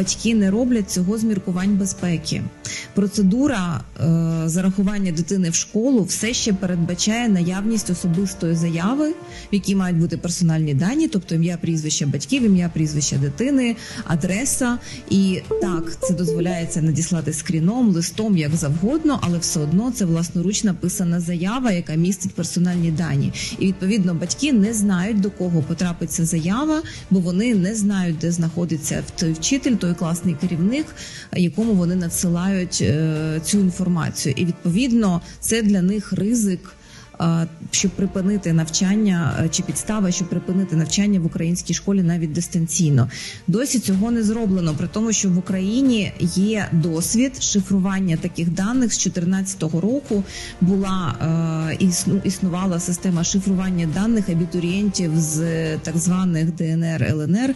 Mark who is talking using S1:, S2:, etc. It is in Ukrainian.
S1: Батьки не роблять цього з міркувань безпеки. Процедура е, зарахування дитини в школу все ще передбачає наявність особистої заяви, в якій мають бути персональні дані, тобто ім'я, прізвище батьків, ім'я, прізвище дитини, адреса. І так, це дозволяється надіслати скріном, листом, як завгодно, але все одно це власноруч написана заява, яка містить персональні дані. І відповідно батьки не знають до кого потрапиться заява, бо вони не знають, де знаходиться той вчитель, той класний керівник, якому вони надсилають е, цю інформацію. І відповідно це для них ризик. е, Щоб припинити навчання е, чи підстава, щоб припинити навчання в українській школі навіть дистанційно, досі цього не зроблено. При тому, що в Україні є досвід шифрування таких даних з 2014 року. Була е, існу- існувала система шифрування даних абітурієнтів з так званих ДНР ЛНР.